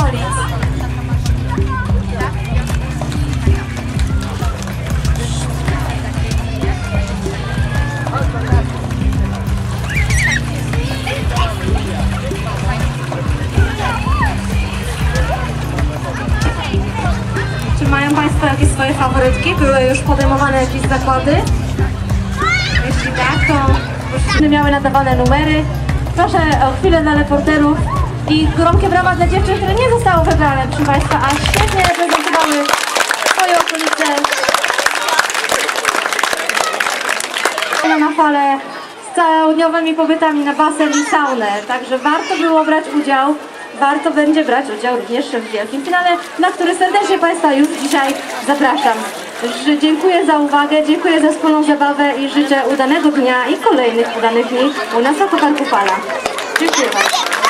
okolic. Czy mają Państwo jakieś swoje faworytki? Były już podejmowane jakieś zakłady? Jeśli tak, to już miały nadawane numery. Proszę o chwilę dla reporterów i gromkie brawa dla dziewczyn, które nie zostały wybrane, proszę Państwa, a świetnie reprezentowały swoje okolice. Na falę z całodniowymi pobytami na basen i saunę, także warto było brać udział. Warto będzie brać udział również w wielkim finale, na który serdecznie Państwa już dzisiaj zapraszam. Dziękuję za uwagę, dziękuję za wspólną zabawę i życzę udanego dnia i kolejnych udanych dni u nas w Parku Fala. Dziękuję bardzo.